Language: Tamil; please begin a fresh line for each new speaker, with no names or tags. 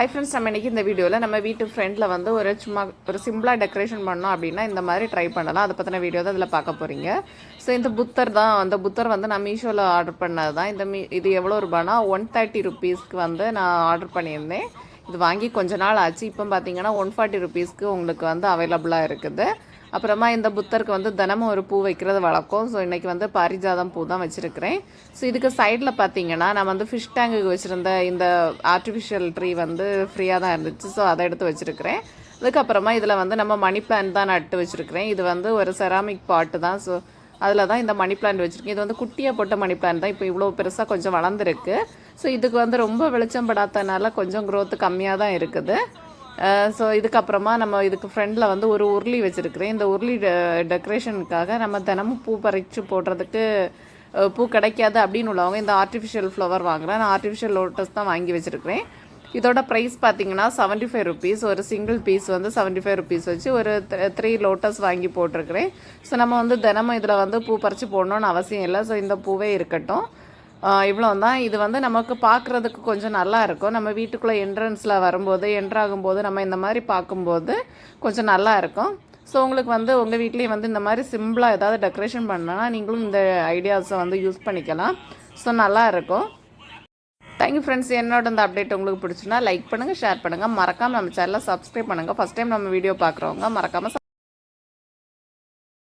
ஹை ஃப்ரெண்ட்ஸ் நம்ம இன்றைக்கி இந்த வீடியோவில் நம்ம வீட்டு ஃப்ரெண்டில் வந்து ஒரு சும்மா ஒரு சிம்பிளாக டெக்கரேஷன் பண்ணோம் அப்படின்னா இந்த மாதிரி ட்ரை பண்ணலாம். அதை பற்றின வீடியோ தான் இதில் பார்க்க போகிறீங்க ஸோ இந்த புத்தர் தான் அந்த புத்தர் வந்து நான் மீஷோவில் ஆர்டர் பண்ணது தான் இந்த மீ இது எவ்வளோ ரூபானா ஒன் தேர்ட்டி ருபீஸ்க்கு வந்து நான் ஆர்டர் பண்ணியிருந்தேன். இது வாங்கி கொஞ்ச நாள் ஆச்சு. இப்போ பார்த்தீங்கன்னா ஒன் ஃபார்ட்டி ருபீஸ்க்கு உங்களுக்கு வந்து அவைலபிளாக இருக்குது. அப்புறமா இந்த புத்தருக்கு வந்து தினமும் ஒரு பூ வைக்கிறது வழக்கம். ஸோ இன்றைக்கி வந்து பாரிஜாதம் பூ தான் வச்சுருக்கிறேன். ஸோ இதுக்கு சைடில் பார்த்தீங்கன்னா நான் வந்து ஃபிஷ் டேங்குக்கு வச்சுருந்த இந்த ஆர்டிஃபிஷியல் ட்ரீ வந்து ஃப்ரீயாக தான் இருந்துச்சு. ஸோ அதை எடுத்து வச்சுருக்கிறேன். அதுக்கப்புறமா இதில் வந்து நம்ம மணி பிளான் தான் நட்டு வச்சுருக்கிறேன். இது வந்து ஒரு செராமிக் பாட்டு தான். ஸோ அதில் தான் இந்த மணி பிளான்ட் வச்சுருக்கேன். இது வந்து குட்டியாக போட்ட மணி பிளான்ட் தான். இப்போ இவ்வளோ பெருசாக கொஞ்சம் வளர்ந்துருக்கு. ஸோ இதுக்கு வந்து ரொம்ப வெளிச்சம் படாதனால கொஞ்சம் க்ரோத்து கம்மியாக தான் இருக்குது. ஸோ இதுக்கப்புறமா நம்ம இதுக்கு ஃப்ரெண்டில் வந்து ஒரு உருளி வச்சுருக்கிறேன். இந்த உருளி டெக்கரேஷனுக்காக நம்ம தினமும் பூ பறித்து போடுறதுக்கு பூ கிடைக்காது அப்படின்னு உள்ளவங்க இந்த ஆர்டிஃபிஷியல் ஃப்ளவர் வாங்குகிறேன் நான் ஆர்டிஃபிஷியல் லோட்டஸ் தான் வாங்கி வச்சுருக்கிறேன். இதோட ப்ரைஸ் பார்த்தீங்கன்னா செவன்ட்டி ஃபைவ் ருபீஸ் ஒரு சிங்கிள் பீஸ் வந்து செவன்ட்டி ஃபைவ் ருபீஸ் வச்சு ஒரு த்ரீ லோட்டஸ் வாங்கி போட்டிருக்கிறேன். ஸோ நம்ம வந்து தினமும் இதில் வந்து பூ பறித்து போடணும்னு அவசியம் இல்லை. ஸோ இந்த பூவே இருக்கட்டும். இவ்வளோ தான் இது வந்து நமக்கு பார்க்குறதுக்கு கொஞ்சம் நல்லா இருக்கும். நம்ம வீட்டுக்குள்ளே என்ட்ரன்ஸில் வரும்போது என்ட்ராகும்போது நம்ம இந்த மாதிரி பார்க்கும்போது கொஞ்சம் நல்லா இருக்கும். ஸோ உங்களுக்கு வந்து உங்கள் வீட்லேயும் வந்து இந்த மாதிரி சிம்பிளாக ஏதாவது டெக்கரேஷன் பண்ணனா நீங்களும் இந்த ஐடியாஸை வந்து யூஸ் பண்ணிக்கலாம். ஸோ நல்லா இருக்கும். தேங்க்யூ ஃப்ரெண்ட்ஸ் என்னோட இந்த அப்டேட் உங்களுக்கு பிடிச்சுன்னா லைக் பண்ணுங்கள் ஷேர் பண்ணுங்கள் மறக்காமல் நம்ம சேனலை சப்ஸ்கிரைப் பண்ணுங்கள் ஃபஸ்ட் டைம் நம்ம வீடியோ பார்க்குறவங்க மறக்காமல்